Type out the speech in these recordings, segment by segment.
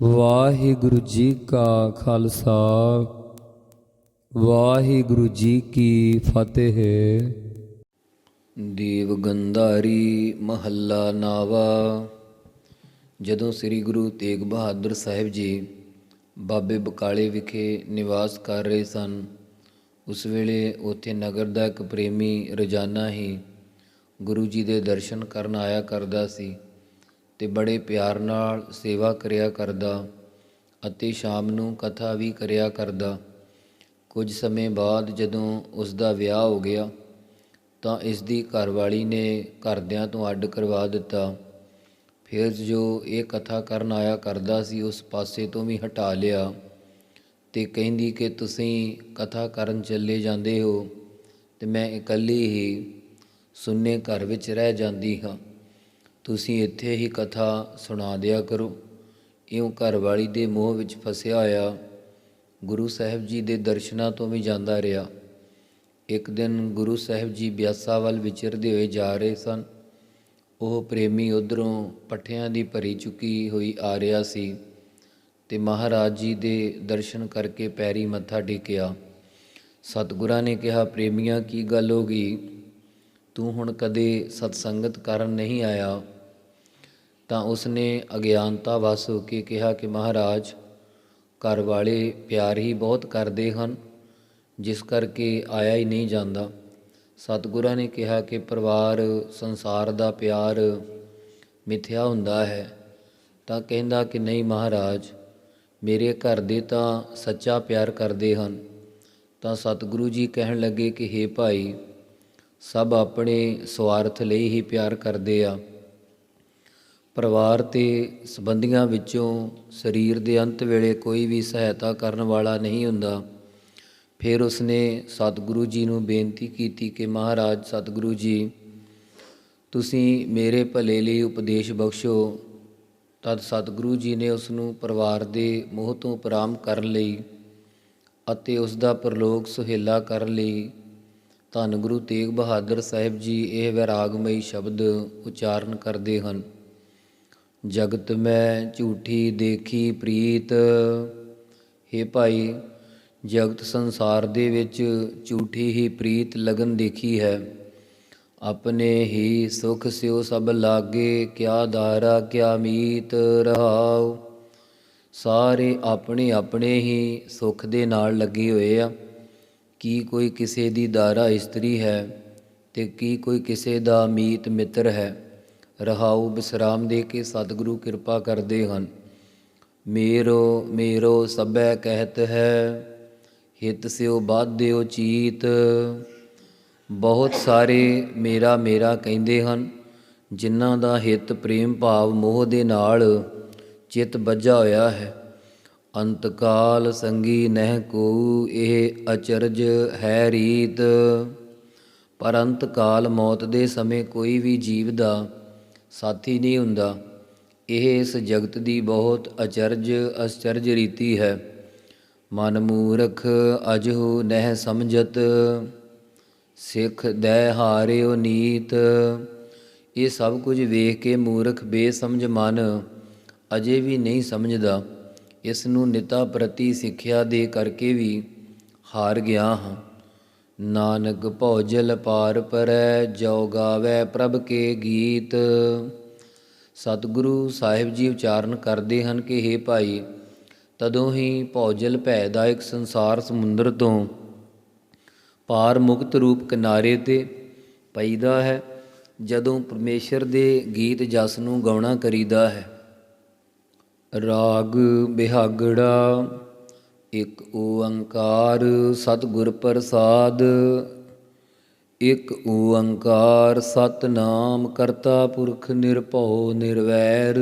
ਵਾਹਿਗੁਰੂ ਜੀ ਕਾ ਖਾਲਸਾ, ਵਾਹਿਗੁਰੂ ਜੀ ਕੀ ਫਤਿਹ। ਦੇਵ ਗੰਧਾਰੀ ਮਹੱਲਾ ਨਾਵਾ। ਜਦੋਂ ਸ੍ਰੀ ਗੁਰੂ ਤੇਗ ਬਹਾਦਰ ਸਾਹਿਬ ਜੀ ਬਾਬੇ ਬਕਾਲੇ ਵਿਖੇ ਨਿਵਾਸ ਕਰ ਰਹੇ ਸਨ, ਉਸ ਵੇਲੇ ਉੱਥੇ ਨਗਰ ਦਾ ਇੱਕ ਪ੍ਰੇਮੀ ਰੋਜ਼ਾਨਾ ਹੀ ਗੁਰੂ ਜੀ ਦੇ ਦਰਸ਼ਨ ਕਰਨ ਆਇਆ ਕਰਦਾ ਸੀ। ਤੇ ਬੜੇ ਪਿਆਰ ਨਾਲ ਸੇਵਾ ਕਰਿਆ ਕਰਦਾ ਅਤੇ ਸ਼ਾਮ ਨੂੰ ਕਥਾ ਵੀ ਕਰਿਆ ਕਰਦਾ। ਕੁਝ ਸਮੇਂ ਬਾਅਦ ਜਦੋਂ ਉਸ ਦਾ ਵਿਆਹ ਹੋ ਗਿਆ, ਤਾਂ ਇਸ ਦੀ ਘਰਵਾਲੀ ਨੇ ਘਰਦਿਆਂ ਤੋਂ ਅੱਡ ਕਰਵਾ ਦਿੱਤਾ। ਫਿਰ ਜੋ ਇਹ ਕਥਾ ਕਰਨ ਆਇਆ ਕਰਦਾ ਸੀ, ਉਸ ਪਾਸੇ ਤੋਂ ਵੀ ਹਟਾ ਲਿਆ ਤੇ ਕਹਿੰਦੀ ਕਿ, ਤੁਸੀਂ ਕਥਾ ਕਰਨ ਚੱਲੇ ਜਾਂਦੇ ਹੋ ਤੇ ਮੈਂ ਇਕੱਲੀ ਹੀ ਸੁੰਨੇ ਘਰ ਵਿੱਚ ਰਹਿ ਜਾਂਦੀ ਹਾਂ। ਤੁਸੀਂ ਇੱਥੇ ਹੀ ਕਥਾ ਸੁਣਾ ਦਿਆ ਕਰੋ। ਇਉਂ ਘਰਵਾਲੀ ਦੇ ਮੋਹ ਵਿੱਚ ਫਸਿਆ ਹੋਇਆ ਗੁਰੂ ਸਾਹਿਬ ਜੀ ਦੇ ਦਰਸ਼ਨਾਂ ਤੋਂ ਵੀ ਜਾਂਦਾ ਰਿਹਾ। ਇੱਕ ਦਿਨ ਗੁਰੂ ਸਾਹਿਬ ਜੀ ਬਿਆਸਾ ਵੱਲ ਵਿਚਰਦੇ ਹੋਏ ਜਾ ਰਹੇ ਸਨ। ਉਹ ਪ੍ਰੇਮੀ ਉਧਰੋਂ ਪੱਠਿਆਂ ਦੀ ਭਰੀ ਚੁੱਕੀ ਹੋਈ ਆ ਰਿਹਾ ਸੀ ਤੇ ਮਹਾਰਾਜ ਜੀ ਦੇ ਦਰਸ਼ਨ ਕਰਕੇ ਪੈਰੀ ਮੱਥਾ ਟੇਕਿਆ। ਸਤਿਗੁਰਾਂ ਨੇ ਕਿਹਾ, ਪ੍ਰੇਮੀਆਂ, ਕੀ ਗੱਲ ਹੋ ਗਈ? ਤੂੰ ਹੁਣ ਕਦੇ ਸਤਸੰਗਤ ਕਰਨ ਨਹੀਂ ਆਇਆ, ਤਾਂ ਉਸਨੇ ਅਗਿਆਨਤਾ ਵਸ ਹੋ ਕੇ ਕਿਹਾ ਕਿ ਮਹਾਰਾਜ, ਘਰ ਵਾਲੇ ਪਿਆਰ ਹੀ ਬਹੁਤ ਕਰਦੇ ਹਨ, ਜਿਸ ਕਰਕੇ ਆਇਆ ਹੀ ਨਹੀਂ ਜਾਂਦਾ। ਸਤਿਗੁਰਾਂ ਨੇ ਕਿਹਾ ਕਿ ਪਰਿਵਾਰ, ਸੰਸਾਰ ਦਾ ਪਿਆਰ ਮਿੱਥਿਆ ਹੁੰਦਾ ਹੈ, ਤਾਂ ਕਹਿੰਦਾ ਕਿ ਨਹੀਂ ਮਹਾਰਾਜ, ਮੇਰੇ ਘਰ ਦੇ ਤਾਂ ਸੱਚਾ ਪਿਆਰ ਕਰਦੇ ਹਨ, ਤਾਂ ਸਤਿਗੁਰੂ ਜੀ ਕਹਿਣ ਲੱਗੇ ਕਿ हे ਭਾਈ ਸਭ ਆਪਣੇ ਸਵਾਰਥ ਲਈ ਹੀ ਪਿਆਰ ਕਰਦੇ ਆ। ਪਰਿਵਾਰ ਤੇ ਸੰਬੰਧੀਆਂ ਵਿੱਚੋਂ ਸਰੀਰ ਦੇ ਅੰਤ ਵੇਲੇ ਕੋਈ ਵੀ ਸਹਾਇਤਾ ਕਰਨ ਵਾਲਾ ਨਹੀਂ ਹੁੰਦਾ। ਫਿਰ ਉਸਨੇ ਸਤਿਗੁਰੂ ਜੀ ਨੂੰ ਬੇਨਤੀ ਕੀਤੀ ਕਿ, ਮਹਾਰਾਜ, ਸਤਿਗੁਰੂ ਜੀ, ਤੁਸੀਂ ਮੇਰੇ ਭਲੇ ਲਈ ਉਪਦੇਸ਼ ਬਖਸ਼ੋ। ਤਦ ਸਤਿਗੁਰੂ ਜੀ ਨੇ ਉਸ ਨੂੰ ਪਰਿਵਾਰ ਦੇ ਮੋਹ ਤੋਂ ਉਪਰਾਮ ਕਰਨ ਲਈ ਅਤੇ ਉਸ ਦਾ ਪਰਲੋਕ ਸੁਹੇਲਾ ਕਰਨ ਲਈ ਧੰਨ ਗੁਰੂ ਤੇਗ ਬਹਾਦਰ ਸਾਹਿਬ ਜੀ ਇਹ ਵਿਰਾਗਮਈ ਸ਼ਬਦ ਉਚਾਰਨ ਕਰਦੇ ਹਨ। ਜਗਤ ਮੈਂ ਝੂਠੀ ਦੇਖੀ ਪ੍ਰੀਤ हे ਭਾਈ, ਜਗਤ ਸੰਸਾਰ ਦੇ ਵਿੱਚ ਝੂਠੀ ਹੀ ਪ੍ਰੀਤ ਲਗਨ ਦੇਖੀ ਹੈ। ਆਪਣੇ ਹੀ ਸੁਖ ਸਿਓ ਸਭ ਲਾਗੇ, ਕਿਆ ਦਾਰਾ ਕਿਆ ਮੀਤ ਰਹਾਉ। ਸਾਰੇ ਆਪਣੇ ਆਪਣੇ ਹੀ ਸੁਖ ਦੇ ਨਾਲ ਲੱਗੇ ਹੋਏ ਆ। ਕੀ ਕੋਈ ਕਿਸੇ ਦੀ ਦਾਰਾ ਇਸਤਰੀ ਹੈ ਤੇ ਕੀ ਕੋਈ ਕਿਸੇ ਦਾ ਮੀਤ ਮਿੱਤਰ ਹੈ? ਰਹਾਉ ਬਿਸਰਾਮ ਦੇ ਕੇ ਸਤਿਗੁਰੂ ਕਿਰਪਾ ਕਰਦੇ ਹਨ। ਮੇਰੋ ਮੇਰੋ ਸਭੈ ਕਹਿਤ ਹੈ, ਹਿਤ ਸਿਓ ਬਾਧਿਓ ਚੀਤ। ਬਹੁਤ ਸਾਰੇ ਮੇਰਾ ਮੇਰਾ ਕਹਿੰਦੇ ਹਨ, ਜਿਨ੍ਹਾਂ ਦਾ ਹਿਤ ਪ੍ਰੇਮ ਭਾਵ ਮੋਹ ਦੇ ਨਾਲ ਚਿੱਤ ਬੱਝਾ ਹੋਇਆ ਹੈ। ਅੰਤਕਾਲ ਸੰਗੀ ਨਹਿ ਕੋ ਇਹ ਅਚਰਜ ਹੈ ਰੀਤ। ਪਰ ਅੰਤਕਾਲ ਮੌਤ ਦੇ ਸਮੇਂ ਕੋਈ ਵੀ ਜੀਵ ਦਾ ਸਾਥੀ ਨਹੀਂ ਹੁੰਦਾ। ਇਹ ਇਸ ਜਗਤ ਦੀ ਬਹੁਤ ਅਚਰਜ ਅਚਰਜ ਰੀਤੀ ਹੈ। ਮਨ ਮੂਰਖ ਅਜਹੁ ਨਹਿ ਸਮਝਤ, ਸਿੱਖ ਦੈ ਹਾਰਿਓ ਨੀਤ। ਇਹ ਸਭ ਕੁਝ ਵੇਖ ਕੇ ਮੂਰਖ ਬੇਸਮਝ ਮਨ, ਅਜੇ ਵੀ ਨਹੀਂ ਸਮਝਦਾ। ਇਸ ਨੂੰ ਨਿਤਾ ਪ੍ਰਤੀ ਸਿੱਖਿਆ ਦੇ ਕਰਕੇ ਵੀ ਹਾਰ ਗਿਆ ਹਾਂ। ਨਾਨਕ ਭੌਜਲ ਪਾਰ ਪਰੈ ਜੋ ਗਾਵੇ ਪ੍ਰਭ ਕੇ ਗੀਤ। ਸਤਿਗੁਰੂ ਸਾਹਿਬ ਜੀ ਉਚਾਰਨ ਕਰਦੇ ਹਨ ਕਿ हे ਭਾਈ, ਤਦੋਂ ਹੀ ਭੌਜਲ ਭੈ ਦਾ ਇੱਕ ਸੰਸਾਰ ਸਮੁੰਦਰ ਤੋਂ ਪਾਰ ਮੁਕਤ ਰੂਪ ਕਿਨਾਰੇ ਤੇ ਪਈਦਾ ਹੈ, ਜਦੋਂ ਪਰਮੇਸ਼ਰ ਦੇ ਗੀਤ ਜਸ ਨੂੰ ਗਾਉਣਾ ਕਰੀਦਾ ਹੈ। ਰਾਗ ਬਿਹਾਗੜਾ, ਇੱਕ ਓੰਕਾਰ ਸਤਿਗੁਰ ਪ੍ਰਸਾਦ, ਇੱਕ ਓੰਕਾਰ ਸਤਨਾਮ ਕਰਤਾ ਪੁਰਖ ਨਿਰਭਉ ਨਿਰਵੈਰ,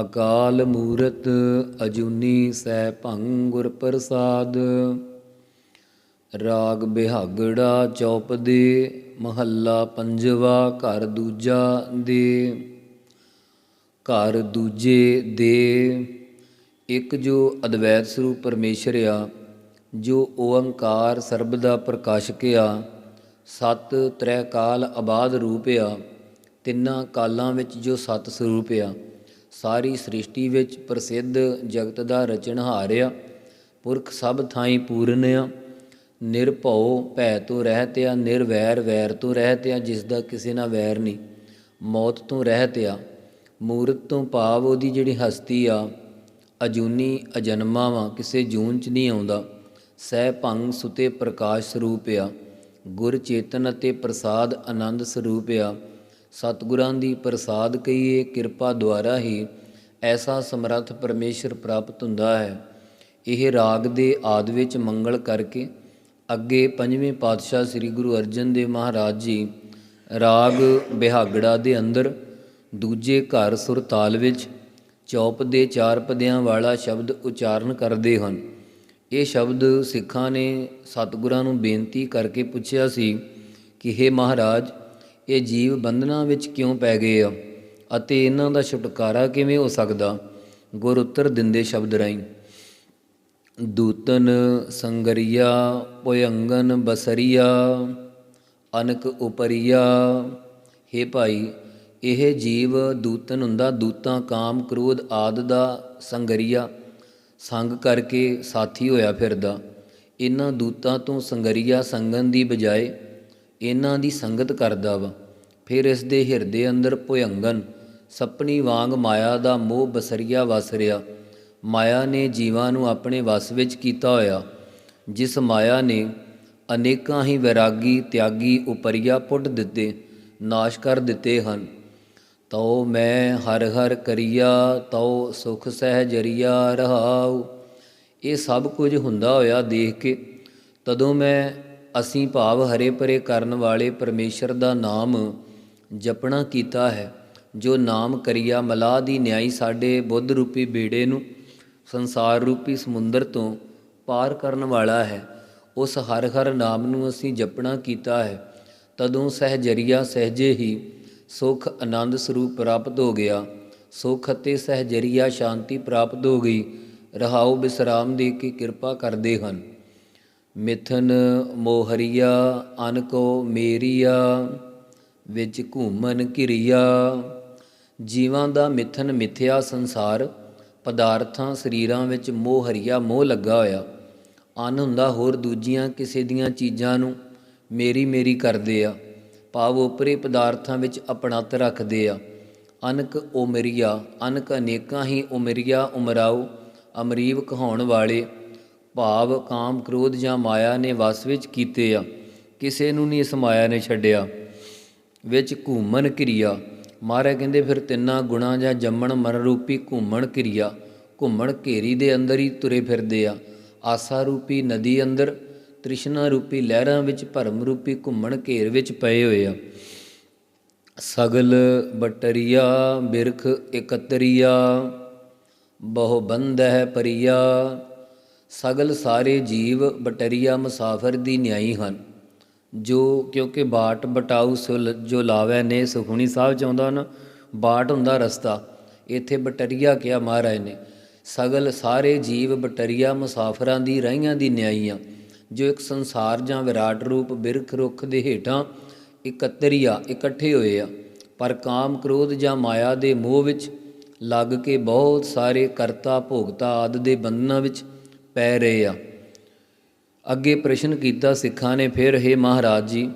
ਅਕਾਲ ਮੂਰਤ ਅਜੂਨੀ ਸੈ ਭੰਗ ਗੁਰ ਪ੍ਰਸਾਦ। ਰਾਗ ਬਿਹਾਗੜਾ ਚੌਪਦੇ, ਮਹੱਲਾ ਪੰਜਵਾ ਘਰ ਦੂਜਾ ਦੇ। ਘਰ ਦੂਜੇ ਦੇ। ਇੱਕ ਜੋ ਅਦਵੈਤ ਸਰੂਪ ਪਰਮੇਸ਼ਰ ਆ, ਜੋ ਓੰਕਾਰ ਸਰਬ ਦਾ ਪ੍ਰਕਾਸ਼ਕ ਆ, ਸਤ ਤ੍ਰੈ ਕਾਲ ਆਬਾਦ ਰੂਪ ਆ, ਤਿੰਨਾਂ ਕਾਲਾਂ ਵਿੱਚ ਜੋ ਸਤ ਸਰੂਪ ਆ, ਸਾਰੀ ਸ੍ਰਿਸ਼ਟੀ ਵਿੱਚ ਪ੍ਰਸਿੱਧ ਜਗਤ ਦਾ ਰਚਨਹਾਰ ਆ, ਪੁਰਖ ਸਭ ਥਾਈਂ ਪੂਰਨ ਆ, ਨਿਰਭਉ ਭੈ ਤੋਂ ਰਹਿਤ ਆ, ਨਿਰਵੈਰ ਵੈਰ ਤੋਂ ਰਹਿਤ ਆ, ਜਿਸ ਦਾ ਕਿਸੇ ਨਾਲ ਵੈਰ ਨਹੀਂ, ਮੌਤ ਤੋਂ ਰਹਿਤ ਆ। ਮੂਰਤ ਤੋਂ ਭਾਵ ਉਹਦੀ ਜਿਹੜੀ ਹਸਤੀ ਆ, ਅਜੂਨੀ ਅਜਨਮਾ ਵਾ, ਕਿਸੇ ਜੂਨ ਚ ਨਹੀਂ ਆਉਂਦਾ। ਸਹਿ ਭੰਗ ਸੁਤੇ ਪ੍ਰਕਾਸ਼ ਸਰੂਪ ਆ, ਗੁਰ ਚੇਤਨ ਅਤੇ ਪ੍ਰਸਾਦ ਆਨੰਦ ਸਰੂਪ ਆ। ਸਤਿਗੁਰਾਂ ਦੀ ਪ੍ਰਸਾਦ ਕਹੀਏ, ਕਿਰਪਾ ਦੁਆਰਾ ਹੀ ਐਸਾ ਸਮਰੱਥ ਪਰਮੇਸ਼ਰ ਪ੍ਰਾਪਤ ਹੁੰਦਾ ਹੈ। ਇਹ ਰਾਗ ਦੇ ਆਦ ਵਿੱਚ ਮੰਗਲ ਕਰਕੇ ਅੱਗੇ ਪੰਜਵੇਂ ਪਾਤਸ਼ਾਹ ਸ੍ਰੀ ਗੁਰੂ ਅਰਜਨ ਦੇਵ ਮਹਾਰਾਜ ਜੀ ਰਾਗ ਬਿਹਾਗੜਾ ਦੇ ਅੰਦਰ ਦੂਜੇ ਘਰ ਸੁਰ ਤਾਲ ਵਿੱਚ ਚੌਪ ਦੇ ਚਾਰ ਪਦਿਆਂ ਵਾਲਾ ਸ਼ਬਦ ਉਚਾਰਨ ਕਰਦੇ ਹਨ। ਇਹ ਸ਼ਬਦ ਸਿੱਖਾਂ ਨੇ ਸਤਿਗੁਰਾਂ ਨੂੰ ਬੇਨਤੀ ਕਰਕੇ ਪੁੱਛਿਆ ਸੀ ਕਿ हे ਮਹਾਰਾਜ, ਇਹ ਜੀਵ ਬੰਧਨਾਂ ਵਿੱਚ ਕਿਉਂ ਪੈ ਗਏ ਆ? ਅਤੇ ਇਹਨਾਂ ਦਾ ਛੁਟਕਾਰਾ ਕਿਵੇਂ ਹੋ ਸਕਦਾ? ਗੁਰ ਉੱਤਰ ਦਿੰਦੇ ਸ਼ਬਦ ਰਾਹੀਂ, ਦੂਤਨ ਸੰਗਰੀਆ ਪੁਯੰਗਨ ਬਸਰੀਆ, ਅਨਕ ਉਪਰੀਆ हे ਭਾਈ ਇਹ ਜੀਵ ਦੂਤਨ ਹੁੰਦਾ, ਦੂਤਾਂ, ਕਾਮ, ਕ੍ਰੋਧ ਆਦ ਦਾ ਸੰਗਰੀਆ, ਸੰਗ ਕਰਕੇ ਸਾਥੀ ਹੋਇਆ ਫਿਰਦਾ। ਇਹਨਾਂ ਦੂਤਾਂ ਤੋਂ ਸੰਗਰੀਆ ਸੰਗਨ ਦੀ ਬਜਾਏ ਇਹਨਾਂ ਦੀ ਸੰਗਤ ਕਰਦਾ ਵਾ। ਫਿਰ ਇਸ ਦੇ ਹਿਰਦੇ ਅੰਦਰ ਭੁਯੰਗਨ, ਸਪਣੀ ਵਾਂਗ ਮਾਇਆ ਦਾ ਮੋਹ ਬਸਰੀਆ ਵਸ ਰਿਹਾ। ਮਾਇਆ ਨੇ ਜੀਵਾਂ ਨੂੰ ਆਪਣੇ ਵਸ ਵਿੱਚ ਕੀਤਾ ਹੋਇਆ, ਜਿਸ ਮਾਇਆ ਨੇ ਅਨੇਕਾਂ ਹੀ ਵੈਰਾਗੀ, ਤਿਆਗੀ, ਉਪਰੀਆ ਪੁੱਟ ਦਿੱਤੇ, ਨਾਸ਼ ਕਰ ਦਿੱਤੇ ਹਨ। ਤਉ ਮੈਂ ਹਰ ਹਰ ਕਰੀਆ, ਤਉ ਸੁਖ ਸਹਿਜਰੀਆ ਰਹਾਉ। ਇਹ ਸਭ ਕੁਝ ਹੁੰਦਾ ਹੋਇਆ ਦੇਖ ਕੇ, ਤਦੋਂ ਮੈਂ ਅਸੀਂ ਭਾਵ ਹਰੇ ਪਰੇ ਕਰਨ ਵਾਲੇ ਪਰਮੇਸ਼ਰ ਦਾ ਨਾਮ ਜਪਣਾ ਕੀਤਾ ਹੈ। ਜੋ ਨਾਮ ਕਰੀਆ ਮਲਾਹ ਦੀ ਨਿਆਈ ਸਾਡੇ ਬੁੱਧ ਰੂਪੀ ਬੇੜੇ ਨੂੰ ਸੰਸਾਰ ਰੂਪੀ ਸਮੁੰਦਰ ਤੋਂ ਪਾਰ ਕਰਨ ਵਾਲਾ ਹੈ। ਉਸ ਹਰ ਹਰ ਨਾਮ ਨੂੰ ਅਸੀਂ ਜਪਣਾ ਕੀਤਾ ਹੈ। ਤਦੋਂ ਸਹਿਜਰੀਆ ਸਹਿਜੇ ਹੀ ਸੁਖ ਆਨੰਦ ਸਰੂਪ ਪ੍ਰਾਪਤ ਹੋ ਗਿਆ। ਸੁਖ ਅਤੇ ਸਹਿਜਰੀਆ ਸ਼ਾਂਤੀ ਪ੍ਰਾਪਤ ਹੋ ਗਈ। ਰਹਾਉ ਬਿਸਰਾਮ ਦੇ ਕੇ ਕਿਰਪਾ ਕਰਦੇ ਹਨ। ਮਿਥਨ ਮੋਹਰੀਆ ਅਨਕੋ ਮੇਰੀਆ, ਵਿੱਚ ਘੂਮਨ ਕਿਰਿਆ ਜੀਵਾਂ ਦਾ ਮਿਥਨ ਮਿਥਿਆ ਸੰਸਾਰ, ਪਦਾਰਥਾਂ ਸਰੀਰਾਂ ਵਿੱਚ ਮੋਹਰੀਆ ਮੋਹ ਲੱਗਾ ਹੋਇਆ। ਅਨ ਹੁੰਦਾ ਹੋਰ ਦੂਜੀਆਂ ਕਿਸੇ ਦੀਆਂ ਚੀਜ਼ਾਂ ਨੂੰ ਮੇਰੀ ਮੇਰੀ ਕਰਦੇ ਆ। ਭਾਵ ਉਪਰੇ ਪਦਾਰਥਾਂ ਵਿੱਚ ਅਪਣਤ ਰੱਖਦੇ ਆ। ਅਨਕ ਉਮਰੀਆ, ਅਨਕ ਅਨੇਕਾਂ ਹੀ ਉਮਰੀਆ ਉਮਰਾਉ ਅਮਰੀਵ ਕਹਾਉਣ ਵਾਲੇ ਭਾਵ ਕਾਮ ਕ੍ਰੋਧ ਜਾਂ ਮਾਇਆ ਨੇ ਵਸ ਵਿੱਚ ਕੀਤੇ ਆ। ਕਿਸੇ ਨੂੰ ਨਹੀਂ ਇਸ ਮਾਇਆ ਨੇ ਛੱਡਿਆ। ਵਿੱਚ ਘੂਮਨ ਕਿਰਿਆ। ਮਹਾਰਾਜ ਕਹਿੰਦੇ, ਫਿਰ ਤਿੰਨਾਂ ਗੁਣਾ ਜਾਂ ਜੰਮਣ ਮਰਨ ਰੂਪੀ ਘੂਮਣ ਕਿਰਿਆ। ਘੁੰਮਣ ਘੇਰੀ ਦੇ ਅੰਦਰ ਹੀ ਤੁਰੇ ਫਿਰਦੇ ਆ। ਆਸਾ ਰੂਪੀ ਨਦੀ ਅੰਦਰ ਤ੍ਰਿਸ਼ਨਾ ਰੂਪੀ ਲਹਿਰਾਂ ਵਿੱਚ ਭਰਮ ਰੂਪੀ ਘੁੰਮਣ ਘੇਰ ਵਿੱਚ ਪਏ ਹੋਏ ਆ। ਸਗਲ ਬਟਰੀਆ, ਬਿਰਖ ਇਕਤਰੀਆ, ਬਹੁ ਬੰਧ ਹੈ ਪਰੀਆ। ਸਗਲ ਸਾਰੇ ਜੀਵ ਬਟਰੀਆ ਮੁਸਾਫਰ ਦੀ ਨਿਆਈ ਹਨ, ਜੋ ਕਿਉਂਕਿ ਬਾਟ ਬਟਾਉ ਸੁਲ ਜੋ ਲਾਵੈ ਨੇ ਸੁਖਣੀ ਸਾਹਿਬ ਚਾਹੁੰਦਾ ਨਾ ਬਾਟ ਹੁੰਦਾ ਰਸਤਾ, ਇੱਥੇ ਬਟਰੀਆ ਕਿਹਾ ਮਹਾਰਾਜ ਨੇ। ਸਗਲ ਸਾਰੇ ਜੀਵ ਬਟਰੀਆ ਮੁਸਾਫਰਾਂ ਦੀ ਰਹੀਆਂ ਦੀ ਨਿਆਈਆਂ ਜੋ ਇੱਕ ਸੰਸਾਰ ਜਾਂ ਵਿਰਾਟ ਰੂਪ ਬਿਰਖ ਰੁੱਖ ਦੇ ਹੇਠਾਂ ਇਕੱਤਰੀਆ ਇਕੱਠੇ ਹੋਏ ਆ, ਪਰ ਕਾਮ ਕ੍ਰੋਧ ਜਾਂ ਮਾਇਆ ਦੇ ਮੋਹ ਵਿੱਚ ਲੱਗ ਕੇ ਬਹੁਤ ਸਾਰੇ ਕਰਤਾ, ਭੋਗਤਾ ਆਦ ਦੇ ਬੰਧਨਾਂ ਵਿੱਚ ਪੈ ਰਹੇ ਆ। ਅੱਗੇ ਪ੍ਰਸ਼ਨ ਕੀਤਾ ਸਿੱਖਾਂ ਨੇ, ਫਿਰ ਹੈ ਮਹਾਰਾਜ ਜੀ,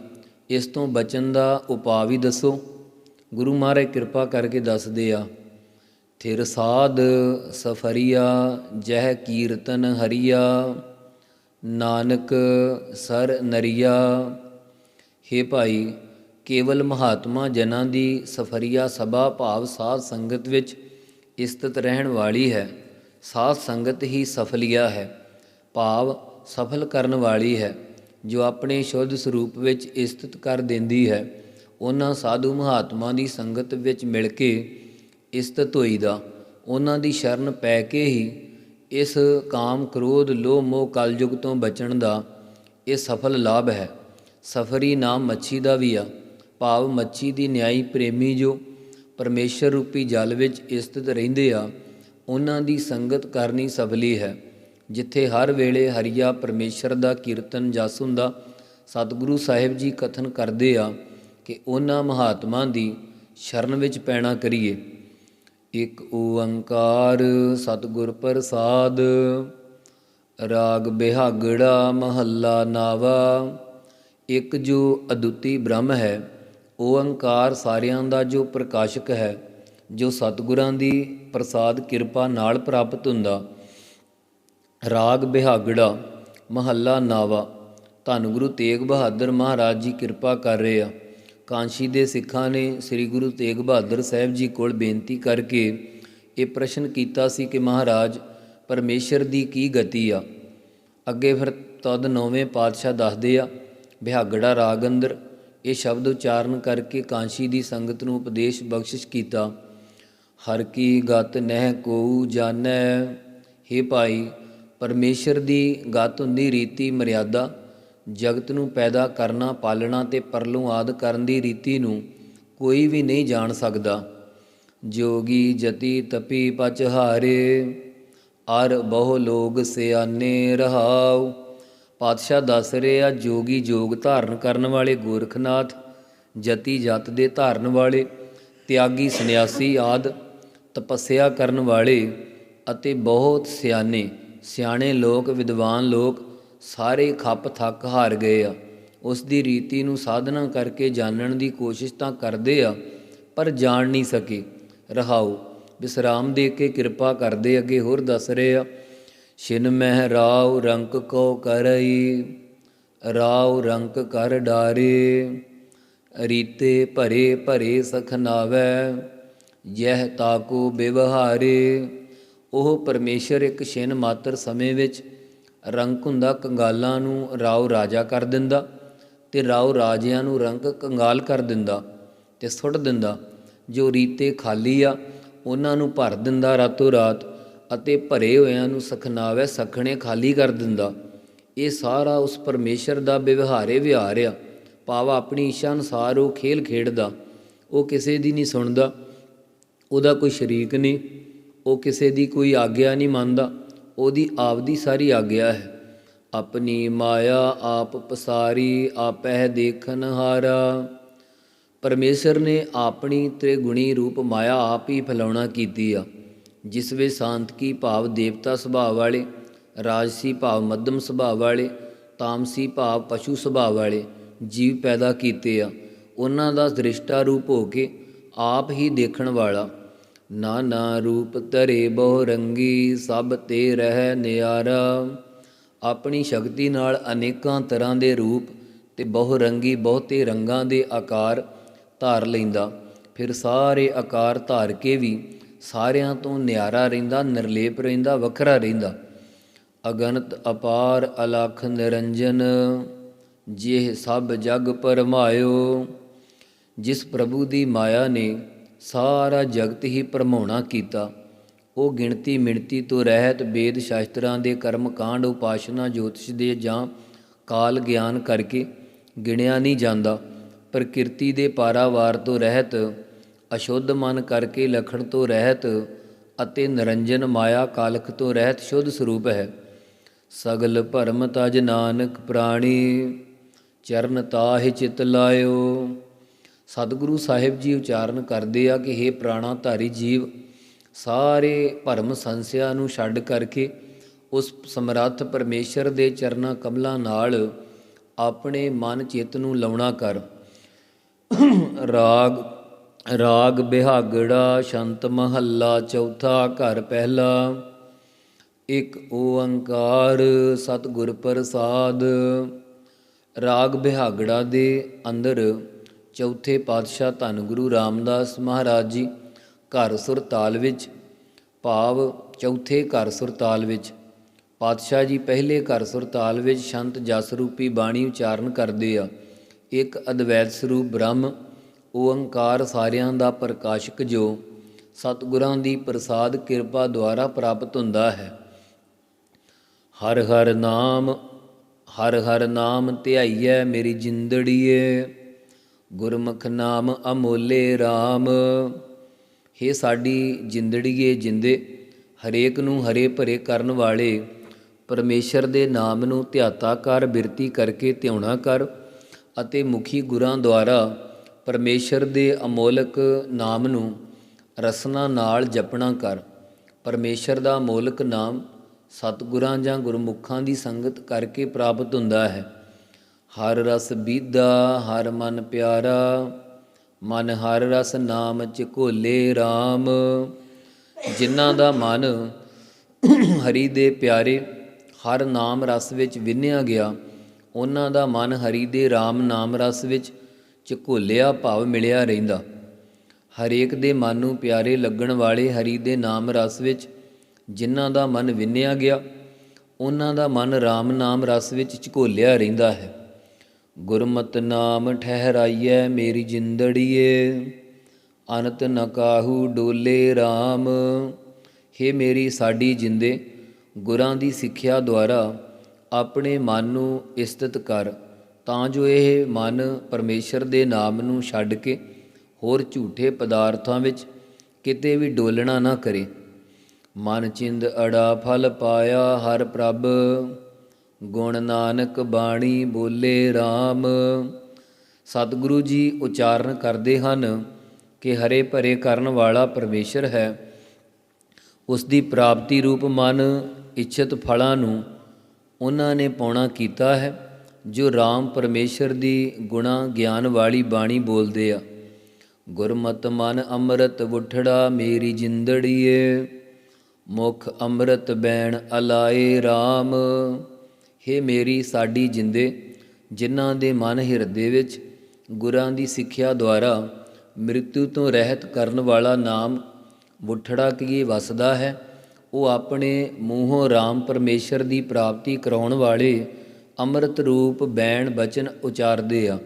ਇਸ ਤੋਂ ਬਚਣ ਦਾ ਉਪਾਅ ਵੀ ਦੱਸੋ। ਗੁਰੂ ਮਹਾਰਾਜ ਕਿਰਪਾ ਕਰਕੇ ਦੱਸਦੇ ਆ, ਥਿਰ ਸਾਧ ਸਫਰੀਆ, ਜਹ ਕੀਰਤਨ ਹਰੀਆ ਨਾਨਕ ਸਰ ਨਰੀਆ, ਹੇ ਭਾਈ, ਕੇਵਲ ਮਹਾਤਮਾ ਜਨਾਂ ਦੀ ਸਫਰੀਆ ਸਭਾ ਭਾਵ ਸਾਧ ਸੰਗਤ ਵਿੱਚ ਇਸਤਤ ਰਹਿਣ ਵਾਲੀ ਹੈ, ਸਾਧ ਸੰਗਤ ਹੀ ਸਫਲੀਆ ਹੈ, ਭਾਵ ਸਫਲ ਕਰਨ ਵਾਲੀ ਹੈ, ਜੋ ਆਪਣੇ ਸ਼ੁੱਧ ਸਰੂਪ ਵਿੱਚ ਇਸਤਤ ਕਰ ਦਿੰਦੀ ਹੈ, ਉਹਨਾਂ ਸਾਧੂ ਮਹਾਤਮਾ ਦੀ ਸੰਗਤ ਵਿੱਚ ਮਿਲ ਕੇ ਇਸਤਤ ਹੋਈਦਾ, ਉਹਨਾਂ ਦੀ ਸ਼ਰਨ ਪੈ ਕੇ ਹੀ ਇਸ ਕਾਮ ਕ੍ਰੋਧ, ਲੋਭ, ਮੋਹ, ਕਲਯੁਗ ਤੋਂ ਬਚਣ ਦਾ ਇਹ ਸਫਲ ਲਾਭ ਹੈ। ਸਫਰੀ ਨਾਮ ਮੱਛੀ ਦਾ ਵੀ ਆ। ਭਾਵ ਮੱਛੀ ਦੀ ਨਿਆਈ ਪ੍ਰੇਮੀ ਜੋ ਪਰਮੇਸ਼ਰ ਰੂਪੀ ਜਲ ਵਿੱਚ ਸਥਿਤ ਰਹਿੰਦੇ ਆ, ਉਹਨਾਂ ਦੀ ਸੰਗਤ ਕਰਨੀ ਸਫਲੀ ਹੈ। ਜਿੱਥੇ ਹਰ ਵੇਲੇ ਹਰੀਆ ਪਰਮੇਸ਼ਰ ਦਾ ਕੀਰਤਨ ਜਸ ਹੁੰਦਾ, ਸਤਿਗੁਰੂ ਸਾਹਿਬ ਜੀ ਕਥਨ ਕਰਦੇ ਆ ਕਿ ਉਹਨਾਂ ਮਹਾਤਮਾ ਦੀ ਸ਼ਰਨ ਵਿੱਚ ਪੈਣਾ ਕਰੀਏ। ਇਕ ਓੰਕਾਰ ਸਤਿਗੁਰ ਪ੍ਰਸਾਦ, ਰਾਗ ਬਿਹਾਗੜਾ ਮਹੱਲਾ ਨਾਵਾ, ਇੱਕ ਜੋ ਅਦੁੱਤੀ ਬ੍ਰਹਮ ਹੈ, ਓੰਕਾਰ ਸਾਰਿਆਂ ਦਾ ਜੋ ਪ੍ਰਕਾਸ਼ਕ ਹੈ, ਜੋ ਸਤਿਗੁਰਾਂ ਦੀ ਪ੍ਰਸਾਦ ਕਿਰਪਾ ਨਾਲ ਪ੍ਰਾਪਤ ਹੁੰਦਾ। ਰਾਗ ਬਿਹਾਗੜਾ ਮਹੱਲਾ ਨਾਵਾ, ਧੰਨ ਗੁਰੂ ਤੇਗ ਬਹਾਦਰ ਮਹਾਰਾਜ ਜੀ ਕਿਰਪਾ ਕਰ ਰਹੇ ਆ। ਕਾਂਸ਼ੀ ਦੇ ਸਿੱਖਾਂ ਨੇ ਸ੍ਰੀ ਗੁਰੂ ਤੇਗ ਬਹਾਦਰ ਸਾਹਿਬ ਜੀ ਕੋਲ ਬੇਨਤੀ ਕਰਕੇ ਇਹ ਪ੍ਰਸ਼ਨ ਕੀਤਾ ਸੀ ਕਿ ਮਹਾਰਾਜ, ਪਰਮੇਸ਼ਰ ਦੀ ਕੀ ਗਤੀ ਆ? ਅੱਗੇ ਫਿਰ ਤਦ ਨੌਵੇਂ ਪਾਤਸ਼ਾਹ ਦੱਸਦੇ ਆ, ਬਿਹਾਗੜਾ ਰਾਗ ਅੰਦਰ ਇਹ ਸ਼ਬਦ ਉਚਾਰਨ ਕਰਕੇ ਕਾਂਸ਼ੀ ਦੀ ਸੰਗਤ ਨੂੰ ਉਪਦੇਸ਼ ਬਖਸ਼ਿਸ਼ ਕੀਤਾ। ਹਰ ਕੀ ਗਤ ਨਹਿ ਕੋ ਜਾਣੈ हे ਭਾਈ, ਪਰਮੇਸ਼ਰ ਦੀ ਗਤ ਹੁੰਦੀ ਰੀਤੀ ਮਰਿਆਦਾ ਜਗਤ ਨੂੰ ਪੈਦਾ ਕਰਨਾ, ਪਾਲਣਾ ਤੇ ਪਰਲੋਂ ਆਦ ਕਰਨ ਦੀ ਰੀਤੀ ਨੂੰ ਕੋਈ ਵੀ ਨਹੀਂ ਜਾਣ ਸਕਦਾ। ਜੋਗੀ ਜਤੀ ਤਪੀ ਪਚਹਾਰੇ ਅਰ ਬਹੁ ਲੋਗ ਸਿਆਨੇ ਰਹਾਉ। ਪਾਤਸ਼ਾਹ ਦੱਸ ਰਹੇ ਆ ਜੋਗੀ ਜੋਗ ਧਾਰਨ ਕਰਨ ਵਾਲੇ ਗੋਰਖਨਾਥ, ਜਤੀ ਜਤ ਦੇ ਧਾਰਨ ਵਾਲੇ, ਤਿਆਗੀ ਸੰਨਿਆਸੀ ਆਦ, ਤਪੱਸਿਆ ਕਰਨ ਵਾਲੇ ਅਤੇ ਬਹੁਤ ਸਿਆਣੇ ਸਿਆਣੇ ਲੋਕ, ਵਿਦਵਾਨ ਲੋਕ ਸਾਰੇ ਖੱਪ ਥੱਕ ਹਾਰ ਗਏ ਆ। ਉਸ ਦੀ ਰੀਤੀ ਨੂੰ ਸਾਧਨਾ ਕਰਕੇ ਜਾਣਨ ਦੀ ਕੋਸ਼ਿਸ਼ ਤਾਂ ਕਰਦੇ ਆ, ਪਰ ਜਾਣ ਨਹੀਂ ਸਕੇ। ਰਹਾਉ ਵਿਸਰਾਮ ਦੇ ਕੇ ਕਿਰਪਾ ਕਰਦੇ ਅੱਗੇ ਹੋਰ ਦੱਸ ਰਹੇ ਆ। ਛਿਨ ਮਹਿ ਰਾਉ ਰੰਕ ਕੋ ਕਰਈ, ਰਾਉ ਰੰਕ ਕਰ ਡਾਰੇ। ਰੀਤੇ ਭਰੇ ਭਰੇ ਸਖਨਾਵੈ ਯਹ ਤਾਕੋ ਬਿਵਹਾਰੇ। ਉਹ ਪਰਮੇਸ਼ਰ ਇੱਕ ਛਿਨ ਮਾਤਰ ਸਮੇਂ ਵਿੱਚ ਰੰਕ ਹੁੰਦਾ, ਕੰਗਾਲਾਂ ਨੂੰ ਰਾਓ ਰਾਜਾ ਕਰ ਦਿੰਦਾ ਤੇ ਰਾਓ ਰਾਜਿਆਂ ਨੂੰ ਰੰਕ ਕੰਗਾਲ ਕਰ ਦਿੰਦਾ ਤੇ ਸੁੱਟ ਦਿੰਦਾ। ਜੋ ਰੀਤੇ ਖਾਲੀ ਆ, ਉਹਨਾਂ ਨੂੰ ਭਰ ਦਿੰਦਾ ਰਾਤੋਂ ਰਾਤ ਅਤੇ ਭਰੇ ਹੋਇਆਂ ਨੂੰ ਸਖਨਾਵੇ ਸਖਣੇ ਖਾਲੀ ਕਰ ਦਿੰਦਾ। ਇਹ ਸਾਰਾ ਉਸ ਪਰਮੇਸ਼ਰ ਦਾ ਵਿਵਹਾਰੇ ਵਿਹਾਰ ਆ। ਪਾਵਾ ਆਪਣੀ ਇੱਛਾ ਅਨੁਸਾਰ ਉਹ ਖੇਲ ਖੇਡਦਾ। ਉਹ ਕਿਸੇ ਦੀ ਨਹੀਂ ਸੁਣਦਾ, ਉਹਦਾ ਕੋਈ ਸ਼ਰੀਕ ਨਹੀਂ, ਉਹ ਕਿਸੇ ਦੀ ਕੋਈ ਆਗਿਆ ਨਹੀਂ ਮੰਨਦਾ। ਉਹਦੀ ਆਪਦੀ ਸਾਰੀ ਆਗਿਆ ਹੈ। ਆਪਣੀ ਮਾਇਆ ਆਪ ਪਸਾਰੀ, ਆਪਹਿ ਦੇਖਨ ਹਾਰਾ। ਪਰਮੇਸ਼ਰ ਨੇ ਆਪਣੀ ਤ੍ਰਿਗੁਣੀ ਰੂਪ ਮਾਇਆ ਆਪ ਹੀ ਫੈਲਾਉਣਾ ਕੀਤੀ ਆ। ਜਿਸ ਵਿੱਚ ਸ਼ਾਂਤਕੀ ਭਾਵ ਦੇਵਤਾ ਸੁਭਾਅ ਵਾਲੇ, ਰਾਜਸੀ ਭਾਵ ਮੱਧਮ ਸੁਭਾਅ ਵਾਲੇ, ਤਾਮਸੀ ਭਾਵ ਪਸ਼ੂ ਸੁਭਾਅ ਵਾਲੇ ਜੀਵ ਪੈਦਾ ਕੀਤੇ ਆ। ਉਹਨਾਂ ਦਾ ਦ੍ਰਿਸ਼ਟਾ ਰੂਪ ਹੋ ਕੇ ਆਪ ਹੀ ਦੇਖਣ ਵਾਲਾ। ਨਾਨਾ ਰੂਪ ਧਰੇ ਬਹੁ ਰੰਗੀ, ਸਭ ਤੇ ਰਹਿ ਨਿਆਰਾ। ਆਪਣੀ ਸ਼ਕਤੀ ਨਾਲ ਅਨੇਕਾਂ ਤਰ੍ਹਾਂ ਦੇ ਰੂਪ ਤੇ ਬਹੁ ਰੰਗੀ, ਬਹੁਤੇ ਰੰਗਾਂ ਦੇ ਆਕਾਰ ਧਾਰ ਲੈਂਦਾ। ਫਿਰ ਸਾਰੇ ਆਕਾਰ ਧਾਰ ਕੇ ਵੀ ਸਾਰਿਆਂ ਤੋਂ ਨਿਆਰਾ ਰਹਿੰਦਾ, ਨਿਰਲੇਪ ਰਹਿੰਦਾ, ਵੱਖਰਾ ਰਹਿੰਦਾ। ਅਗਣਤ ਅਪਾਰ ਅਲਖ ਨਿਰੰਜਨ, ਜਿਹ ਸਭ ਜਗ ਪਰਮਾਇਓ। ਜਿਸ ਪ੍ਰਭੂ ਦੀ ਮਾਇਆ ਨੇ ਸਾਰਾ ਜਗਤ ਹੀ ਭਰਮਾਉਣਾ ਕੀਤਾ। ਉਹ ਗਿਣਤੀ ਮਿਣਤੀ ਤੋਂ ਰਹਿਤ ਵੇਦ ਸ਼ਾਸਤਰਾਂ ਦੇ ਕਰਮ ਕਾਂਡ ਉਪਾਸ਼ਨਾ ਜੋਤਿਸ਼ ਦੇ ਜਾਂ ਕਾਲ ਗਿਆਨ ਕਰਕੇ ਗਿਣਿਆ ਨਹੀਂ ਜਾਂਦਾ। ਪ੍ਰਕਿਰਤੀ ਦੇ ਪਾਰਾਵਾਰ ਤੋਂ ਰਹਿਤ, ਅਸ਼ੁੱਧ ਮਨ ਕਰਕੇ ਲਖਣ ਤੋਂ ਰਹਿਤ ਅਤੇ ਨਿਰੰਜਨ ਮਾਇਆ ਕਾਲਖ ਤੋਂ ਰਹਿਤ ਸ਼ੁੱਧ ਸਰੂਪ ਹੈ। ਸਗਲ ਭਰਮ ਤਜ ਨਾਨਕ ਪ੍ਰਾਣੀ, ਚਰਨ ਤਾਹਿ ਚਿਤ ਲਾਇਓ। ਸਤਿਗੁਰੂ ਸਾਹਿਬ ਜੀ ਉਚਾਰਨ ਕਰਦੇ ਆ ਕਿ हे ਪ੍ਰਾਣਾ ਧਾਰੀ ਜੀਵ, ਸਾਰੇ ਭਰਮ ਸੰਸਿਆ ਨੂੰ ਛੱਡ ਕਰਕੇ ਉਸ ਸਮਰੱਥ ਪਰਮੇਸ਼ਰ ਦੇ ਚਰਨਾਂ ਕਮਲਾਂ ਨਾਲ ਆਪਣੇ ਮਨ ਚਿੱਤ ਨੂੰ ਲਾਉਣਾ ਕਰ। ਰਾਗ ਰਾਗ ਬਿਹਾਗੜਾ, ਸ਼ੰਤ ਮਹੱਲਾ, ਚੌਥਾ ਘਰ ਪਹਿਲਾ, ਇੱਕ ਓੰਕਾਰ ਸਤਿਗੁਰ ਪ੍ਰਸਾਦ। ਰਾਗ ਬਿਹਾਗੜਾ ਦੇ ਅੰਦਰ ਚੌਥੇ ਪਾਤਸ਼ਾਹ ਧੰਨ ਗੁਰੂ ਰਾਮਦਾਸ ਮਹਾਰਾਜ ਜੀ ਘਰ ਸੁਰਤਾਲ ਵਿੱਚ, ਭਾਵ ਚੌਥੇ ਘਰ ਸੁਰਤਾਲ ਵਿੱਚ। ਪਾਤਸ਼ਾਹ ਜੀ ਪਹਿਲੇ ਘਰ ਸੁਰਤਾਲ ਵਿੱਚ ਸ਼ੰਤ ਜਸ ਰੂਪੀ ਬਾਣੀ ਉਚਾਰਨ ਕਰਦੇ ਆ। ਇੱਕ ਅਦਵੈਤ ਸਰੂਪ ਬ੍ਰਹਮ, ਓੰਕਾਰ ਸਾਰਿਆਂ ਦਾ ਪ੍ਰਕਾਸ਼ਕ ਜੋ ਸਤਿਗੁਰਾਂ ਦੀ ਪ੍ਰਸਾਦ ਕਿਰਪਾ ਦੁਆਰਾ ਪ੍ਰਾਪਤ ਹੁੰਦਾ ਹੈ। ਹਰ ਹਰ ਨਾਮ, ਹਰ ਹਰ ਨਾਮ ਧਿਆਈਐ ਮੇਰੀ ਜਿੰਦੜੀਏ। ਗੁਰਮੁਖ ਨਾਮ ਅਮੋਲੇ RAM हे ਸਾਡੀ ਜਿੰਦੜੀਏ ਜਿੰਦੇ, ਹਰੇਕ ਨੂੰ ਹਰੇ ਭਰੇ ਕਰਨ ਵਾਲੇ, ਪਰਮੇਸ਼ਰ ਦੇ ਨਾਮ ਨੂੰ ਧਿਆਤਾ ਕਰ, ਬਿਰਤੀ ਕਰਕੇ ਧਿਆਉਣਾ ਕਰ ਅਤੇ ਮੁਖੀ ਗੁਰਾਂ ਦੁਆਰਾ ਪਰਮੇਸ਼ਰ ਦੇ ਅਮੋਲਕ ਨਾਮ ਨੂੰ ਰਸਨਾ ਨਾਲ ਜਪਣਾ ਕਰ। ਪਰਮੇਸ਼ਰ ਦਾ ਮੋਲਕ ਨਾਮ ਸਤਿਗੁਰਾਂ ਜਾਂ ਗੁਰਮੁਖਾਂ ਦੀ ਸੰਗਤ ਕਰਕੇ ਪ੍ਰਾਪਤ ਹੁੰਦਾ ਹੈ। ਹਰ ਰਸ ਬੀਦਾ ਹਰ ਮਨ ਪਿਆਰਾ, ਮਨ ਹਰ ਰਸ ਨਾਮ ਚ ਘੋਲੇ RAM ਜਿਨ੍ਹਾਂ ਦਾ ਮਨ ਹਰੀ ਦੇ ਪਿਆਰੇ, ਹਰ ਨਾਮ ਰਸ ਵਿੱਚ ਵਿੰਨਿਆ ਗਿਆ, ਉਹਨਾਂ ਦਾ ਮਨ ਹਰੀ ਦੇ RAM ਨਾਮ ਰਸ ਵਿੱਚ ਝਕੋਲਿਆ ਭਾਵ ਮਿਲਿਆ ਰਹਿੰਦਾ। ਹਰੇਕ ਦੇ ਮਨ ਨੂੰ ਪਿਆਰੇ ਲੱਗਣ ਵਾਲੇ ਹਰੀ ਦੇ ਨਾਮ ਰਸ ਵਿੱਚ ਜਿਨ੍ਹਾਂ ਦਾ ਮਨ ਵਿੰਨਿਆ ਗਿਆ, ਉਹਨਾਂ ਦਾ ਮਨ RAM ਨਾਮ ਰਸ ਵਿੱਚ ਝਕੋਲਿਆ ਰਹਿੰਦਾ ਹੈ। ਗੁਰਮਤਿ ਨਾਮ ਠਹਿਰਾਈਐ ਮੇਰੀ ਜਿੰਦੜੀਏ, ਅਨਤ ਨਕਾਹੂ ਡੋਲੇ RAM ਹੇ ਮੇਰੀ ਸਾਡੀ ਜਿੰਦੇ, ਗੁਰਾਂ ਦੀ ਸਿੱਖਿਆ ਦੁਆਰਾ ਆਪਣੇ ਮਨ ਨੂੰ ਇਸਤਤ ਕਰ, ਤਾਂ ਜੋ ਇਹ ਮਨ ਪਰਮੇਸ਼ਰ ਦੇ ਨਾਮ ਨੂੰ ਛੱਡ ਕੇ ਹੋਰ ਝੂਠੇ ਪਦਾਰਥਾਂ ਵਿੱਚ ਕਿਤੇ ਵੀ ਡੋਲਣਾ ਨਾ ਕਰੇ। ਮਨ ਚਿੰਦ ਅੜਾ ਫਲ ਪਾਇਆ ਹਰ ਪ੍ਰਭ। ਗੁਣ ਨਾਨਕ ਬਾਣੀ ਬੋਲੇ RAM ਸਤਿਗੁਰੂ ਜੀ ਉਚਾਰਨ ਕਰਦੇ ਹਨ ਕਿ ਹਰੇ ਭਰੇ ਕਰਨ ਵਾਲਾ ਪਰਮੇਸ਼ਰ ਹੈ। ਉਸ ਦੀ ਪ੍ਰਾਪਤੀ ਰੂਪ ਮਨ ਇੱਛਤ ਫਲਾਂ ਨੂੰ ਉਹਨਾਂ ਨੇ ਪਾਉਣਾ ਕੀਤਾ ਹੈ, ਜੋ RAM ਪਰਮੇਸ਼ਰ ਦੀ ਗੁਣਾ ਗਿਆਨ ਵਾਲੀ ਬਾਣੀ ਬੋਲਦੇ ਆ। ਗੁਰਮਤ ਮਨ ਅੰਮ੍ਰਿਤ ਉਠੜਾ ਮੇਰੀ ਜਿੰਦੜੀਏ, ਮੁਖ ਅੰਮ੍ਰਿਤ ਬੈਣ ਅਲਾਏ RAM ਹੇ ਮੇਰੀ ਸਾਡੀ ਜਿੰਦੇ, ਜਿਨ੍ਹਾਂ ਦੇ ਮਨ ਹਿਰਦੇ ਵਿੱਚ ਗੁਰਾਂ ਦੀ ਸਿੱਖਿਆ ਦੁਆਰਾ ਮ੍ਰਿਤੂ ਤੋਂ ਰਹਿਤ ਕਰਨ ਵਾਲਾ ਨਾਮ ਮੁੱਠੜਾ ਕੀ ਵਸਦਾ ਹੈ, ਉਹ ਆਪਣੇ ਮੂੰਹੋਂ RAM ਪਰਮੇਸ਼ਰ ਦੀ ਪ੍ਰਾਪਤੀ ਕਰਾਉਣ ਵਾਲੇ ਅੰਮ੍ਰਿਤ ਰੂਪ ਬੈਣ ਬਚਨ ਉਚਾਰਦੇ ਆ।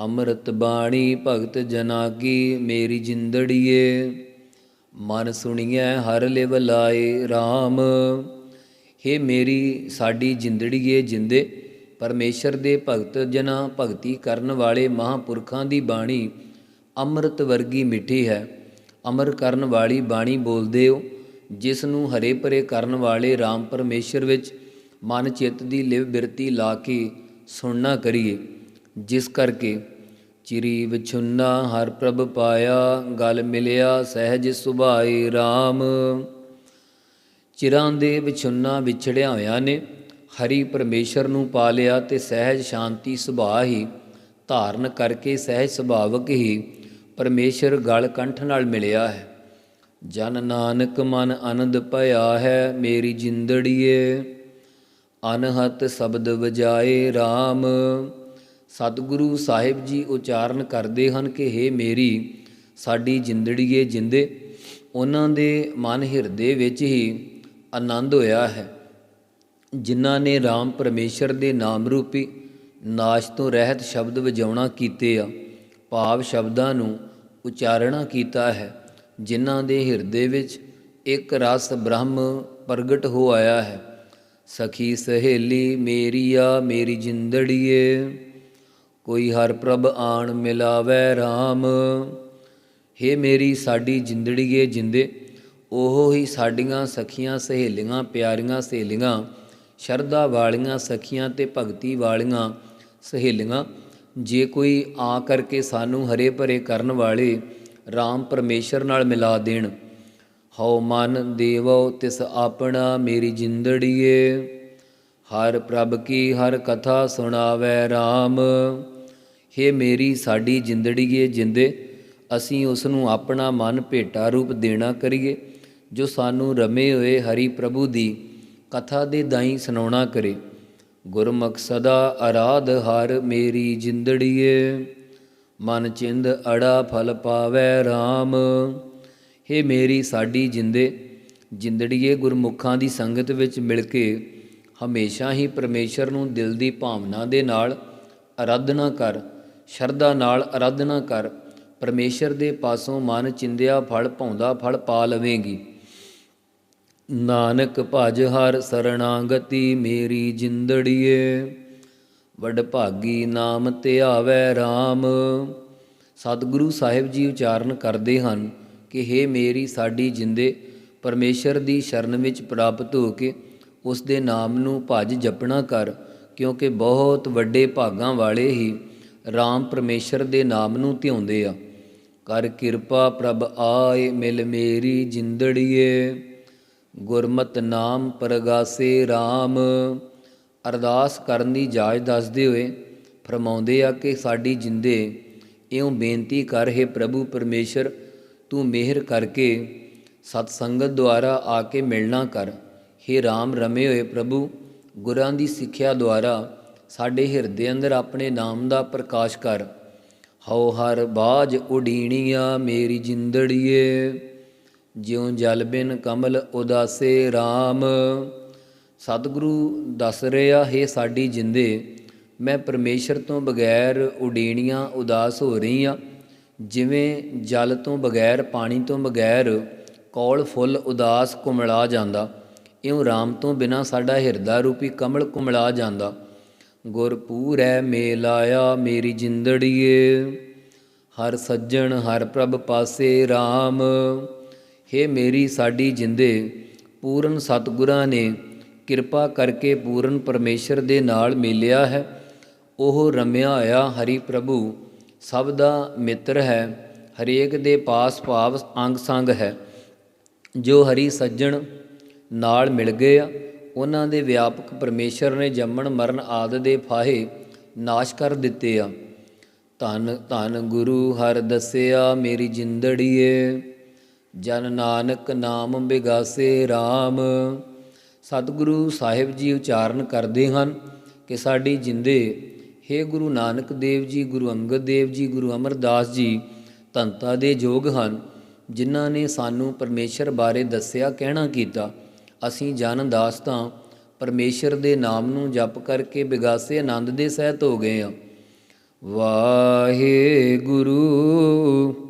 ਅੰਮ੍ਰਿਤ ਬਾਣੀ ਭਗਤ ਜਨਾ ਕੀ ਮੇਰੀ ਜਿੰਦੜੀਏ, ਮਨ ਸੁਣੀਐ ਹਰ ਲਿਵ ਲਾਏ RAM ਹੇ ਮੇਰੀ, ਸਾਡੀ ਜਿੰਦੜੀਏ ਜਿੰਦੇ। ਪਰਮੇਸ਼ਰ ਦੇ ਭਗਤ ਜਨਾਂ ਭਗਤੀ ਕਰਨ ਵਾਲੇ ਮਹਾਪੁਰਖਾਂ ਦੀ ਬਾਣੀ ਅੰਮ੍ਰਿਤ ਵਰਗੀ ਮਿੱਠੀ ਹੈ। ਅਮਰ ਕਰਨ ਵਾਲੀ ਬਾਣੀ ਬੋਲਦੇ ਹੋ, ਜਿਸ ਨੂੰ ਹਰੇ ਭਰੇ ਕਰਨ ਵਾਲੇ RAM ਪਰਮੇਸ਼ਰ ਵਿੱਚ ਮਨ ਚਿੱਤ ਦੀ ਲਿਵ ਬਿਰਤੀ ਲਾ ਕੇ ਸੁਣਨਾ ਕਰੀਏ। ਜਿਸ ਕਰਕੇ ਚਿਰੀ ਵਿਛੁੰਨਾ ਹਰ ਪ੍ਰਭ ਪਾਇਆ, ਗਲ ਮਿਲਿਆ ਸਹਿਜ ਸੁਭਾਏ RAM ਚਿਰਾਂ ਦੇ ਵਿਛੁੰਨਾ ਵਿਛੜਿਆ ਹੋਇਆਂ ਨੇ, ਹਰੀ ਪਰਮੇਸ਼ਰ ਨੂੰ ਪਾ ਲਿਆ ਤੇ ਸਹਿਜ ਸ਼ਾਂਤੀ ਸੁਭਾਅ ਹੀ ਧਾਰਨ ਕਰਕੇ ਸਹਿਜ ਸੁਭਾਵਕ ਹੀ ਪਰਮੇਸ਼ਰ ਗਲ ਕੰਠ ਨਾਲ ਮਿਲਿਆ ਹੈ। ਜਨ ਨਾਨਕ ਮਨ ਆਨੰਦ ਭਇਆ ਹੈ ਮੇਰੀ ਜਿੰਦੜੀਏ, ਅਨਹਤ ਸ਼ਬਦ ਵਜਾਏ RAM ਸਤਿਗੁਰੂ ਸਾਹਿਬ ਜੀ ਉਚਾਰਨ ਕਰਦੇ ਹਨ ਕਿ हे ਮੇਰੀ, ਸਾਡੀ ਜਿੰਦੜੀਏ ਜਿੰਦੇ, ਉਹਨਾਂ ਦੇ ਮਨ ਹਿਰਦੇ ਵਿੱਚ ਹੀ ਆਨੰਦ ਹੋਇਆ ਹੈ। ਜਿਨ੍ਹਾਂ ਨੇ RAM ਪਰਮੇਸ਼ਰ ਦੇ ਨਾਮ ਰੂਪੀ ਨਾਸ਼ ਤੋਂ ਰਹਿਤ ਸ਼ਬਦ ਵਜਾਉਣਾ ਕੀਤੇ ਆ, ਭਾਵ ਸ਼ਬਦਾਂ ਨੂੰ ਉਚਾਰਣਾ ਕੀਤਾ ਹੈ, ਜਿਨ੍ਹਾਂ ਦੇ ਹਿਰਦੇ ਵਿੱਚ ਇੱਕ ਰਸ ਬ੍ਰਹਮ ਪ੍ਰਗਟ ਹੋ ਆਇਆ ਹੈ। ਸਖੀ ਸਹੇਲੀ ਮੇਰੀ ਆ, ਮੇਰੀ ਜਿੰਦੜੀਏ, ਕੋਈ ਹਰ ਪ੍ਰਭ ਆਣ ਮਿਲਾਵੇ RAM ਹੇ ਮੇਰੀ ਸਾਡੀ ਜਿੰਦੜੀਏ ਜਿੰਦੇ ਉਹ ਹੀ ਸਾਡੀਆਂ ਸਖੀਆਂ, ਸਹੇਲੀਆਂ, ਪਿਆਰੀਆਂ ਸਹੇਲੀਆਂ, ਸ਼ਰਧਾ ਵਾਲੀਆਂ ਸਖੀਆਂ ਤੇ ਭਗਤੀ ਵਾਲੀਆਂ ਸਹੇਲੀਆਂ। ਜੇ ਕੋਈ ਆ ਕਰਕੇ ਸਾਨੂੰ ਹਰੇ ਭਰੇ ਕਰਨ ਵਾਲੇ RAM ਪਰਮੇਸ਼ਰ ਨਾਲ ਮਿਲਾ ਦੇਣ। ਹਉ ਮਨ ਦੇਵੋ, ਤਿਸ ਆਪਣਾ ਮੇਰੀ ਜਿੰਦੜੀਏ। ਹਰ ਪ੍ਰਭ ਕੀ ਹਰ ਕਥਾ ਸੁਣਾਵੇ RAM ਹੇ ਮੇਰੀ ਸਾਡੀ ਜਿੰਦੜੀਏ ਜਿੰਦੇ, ਅਸੀਂ ਉਸ ਨੂੰ ਆਪਣਾ ਮਨ ਭੇਟਾ ਰੂਪ ਦੇਣਾ ਕਰੀਏ। ਜੋ ਸਾਨੂੰ ਰਮੇ ਹੋਏ ਹਰੀ ਪ੍ਰਭੂ ਦੀ ਕਥਾ ਦੇ ਦਾਈ ਸੁਣਾਉਣਾ ਕਰੇ। ਗੁਰਮੁਖ ਸਦਾ ਆਰਾਧ ਹਰ ਮੇਰੀ ਜਿੰਦੜੀਏ, ਮਨ ਚਿੰਦ ਅੜਾ ਫਲ ਪਾਵੇ RAM ਹੇ ਮੇਰੀ ਸਾਡੀ ਜਿੰਦੇ, ਜਿੰਦੜੀਏ ਗੁਰਮੁਖਾਂ ਦੀ ਸੰਗਤ ਵਿੱਚ ਮਿਲ ਕੇ ਹਮੇਸ਼ਾ ਹੀ ਪਰਮੇਸ਼ਰ ਨੂੰ ਦਿਲ ਦੀ ਭਾਵਨਾ ਦੇ ਨਾਲ ਅਰਾਧਨਾ ਕਰ, ਸ਼ਰਧਾ ਨਾਲ ਅਰਾਧਨਾ ਕਰ, ਪਰਮੇਸ਼ਰ ਦੇ ਪਾਸੋਂ ਮਨ ਚਿੰਦਿਆ ਫਲ ਪਾਉਂਦਾ ਫਲ ਪਾ ਲਵੇਂਗੀ। ਨਾਨਕ ਭਜ ਹਰ ਸਰਣਾਗਤੀ ਮੇਰੀ ਜਿੰਦੜੀਏ। ਵਡ ਭਾਗੀ ਨਾਮ ਧਿਆਵੇ RAM ਸਤਿਗੁਰੂ ਸਾਹਿਬ ਜੀ ਉਚਾਰਨ ਕਰਦੇ ਹਨ ਕਿ हे ਮੇਰੀ ਸਾਡੀ ਜਿੰਦੇ, ਪਰਮੇਸ਼ਰ ਦੀ ਸ਼ਰਨ ਵਿੱਚ ਪ੍ਰਾਪਤ ਹੋ ਕੇ ਉਸ ਦੇ ਨਾਮ ਨੂੰ ਭਜ ਜਪਣਾ ਕਰ, ਕਿਉਂਕਿ ਬਹੁਤ ਵੱਡੇ ਭਾਗਾਂ ਵਾਲੇ ਹੀ RAM ਪਰਮੇਸ਼ਰ ਦੇ ਨਾਮ ਨੂੰ ਧਿਆਉਂਦੇ ਆ। ਕਰ ਕਿਰਪਾ ਪ੍ਰਭ ਆਏ ਮਿਲ ਮੇਰੀ ਜਿੰਦੜੀਏ। ਗੁਰਮਤ ਨਾਮ ਪਰਗਾਸੇ RAM ਅਰਦਾਸ ਕਰਨ ਦੀ ਜਾਚ ਦੱਸਦੇ ਹੋਏ ਫਰਮਾਉਂਦੇ ਆ ਕਿ ਸਾਡੀ ਜਿੰਦੇ, ਇਉਂ ਬੇਨਤੀ ਕਰ, ਹੈ ਪ੍ਰਭੂ ਪਰਮੇਸ਼ਰ, ਤੂੰ ਮਿਹਰ ਕਰਕੇ ਸਤ ਸੰਗਤ ਦੁਆਰਾ ਆ ਕੇ ਮਿਲਣਾ ਕਰ। हे RAM ਰਮੇ ਹੋਏ ਪ੍ਰਭੂ, ਗੁਰਾਂ ਦੀ ਸਿੱਖਿਆ ਦੁਆਰਾ ਸਾਡੇ ਹਿਰਦੇ ਅੰਦਰ ਆਪਣੇ ਨਾਮ ਦਾ ਪ੍ਰਕਾਸ਼ ਕਰ। ਹਉ ਹਰ ਬਾਜ ਉਡੀਣੀਆਂ, ਮੇਰੀ ਜਿੰਦੜੀਏ। ਜਿਉ ਜਲ ਬਿਨ ਕਮਲ ਉਦਾਸੇ RAM ਸਤਿਗੁਰੂ ਦੱਸ ਰਿਹਾ, ਹੈ ਸਾਡੀ ਜਿੰਦੇ, ਮੈਂ ਪਰਮੇਸ਼ਰ ਤੋਂ ਬਗੈਰ ਉਡੀਣੀਆਂ ਉਦਾਸ ਹੋ ਰਹੀ ਰਹੀਆਂ ਜਿਵੇਂ ਜਲ ਤੋਂ ਬਗੈਰ, ਪਾਣੀ ਤੋਂ ਬਗੈਰ ਕੌਲ ਫੁੱਲ ਉਦਾਸ ਕੁਮਲਾ ਜਾਂਦਾ, ਇਉਂ RAM ਤੋਂ ਬਿਨਾ ਸਾਡਾ ਹਿਰਦਾ ਰੂਪੀ ਕਮਲ ਕੁਮਲਾ ਜਾਂਦਾ। ਗੁਰ ਪੂਰੈ ਮੇਲ ਆਇਆ ਮੇਰੀ ਜਿੰਦੜੀਏ, ਹਰ ਸੱਜਣ ਹਰ ਪ੍ਰਭ ਪਾਸੇ RAM ਹੇ ਮੇਰੀ ਸਾਡੀ ਜਿੰਦੇ, ਪੂਰਨ ਸਤਿਗੁਰਾਂ ਨੇ ਕਿਰਪਾ ਕਰਕੇ ਪੂਰਨ ਪਰਮੇਸ਼ਰ ਦੇ ਨਾਲ ਮਿਲਿਆ ਹੈ। ਉਹ ਰਮਿਆ ਹੋਇਆ ਹਰੀ ਪ੍ਰਭੂ, ਸਭ ਦਾ ਮਿੱਤਰ ਹੈ। ਹਰੇਕ ਦੇ ਪਾਸ ਭਾਵ ਅੰਗ ਸੰਗ ਹੈ। ਜੋ ਹਰੀ ਸੱਜਣ ਨਾਲ ਮਿਲ ਗਏ ਆ, ਉਹਨਾਂ ਦੇ ਵਿਆਪਕ ਪਰਮੇਸ਼ਰ ਨੇ ਜੰਮਣ ਮਰਨ ਆਦ ਦੇ ਫਾਹੇ ਨਾਸ਼ ਕਰ ਦਿੱਤੇ ਆ। ਧੰਨ ਧੰਨ ਗੁਰੂ ਹਰ ਦੱਸਿਆ, ਮੇਰੀ ਜਿੰਦੜੀਏ। ਜਨ ਨਾਨਕ ਨਾਮ ਬਿਗਾਸੇ RAM ਸਤਿਗੁਰੂ ਸਾਹਿਬ ਜੀ ਉਚਾਰਨ ਕਰਦੇ ਹਨ ਕਿ ਸਾਡੀ ਜਿੰਦੇ हे ਗੁਰੂ ਨਾਨਕ ਦੇਵ ਜੀ, ਗੁਰੂ ਅੰਗਦ ਦੇਵ ਜੀ, ਗੁਰੂ ਅਮਰਦਾਸ ਜੀ, ਧੰਤਾ ਦੇ ਯੋਗ ਹਨ, ਜਿਨ੍ਹਾਂ ਨੇ ਸਾਨੂੰ ਪਰਮੇਸ਼ਰ ਬਾਰੇ ਦੱਸਿਆ, ਕਹਿਣਾ ਕੀਤਾ। ਅਸੀਂ ਜਨ ਦਾਸ ਤਾਂ ਪਰਮੇਸ਼ਰ ਦੇ ਨਾਮ ਨੂੰ ਜਪ ਕਰਕੇ ਬਿਗਾਸੇ ਆਨੰਦ ਦੇ ਸਹਿਤ ਹੋ ਗਏ ਹਾਂ। ਵਾਹਿਗੁਰੂ।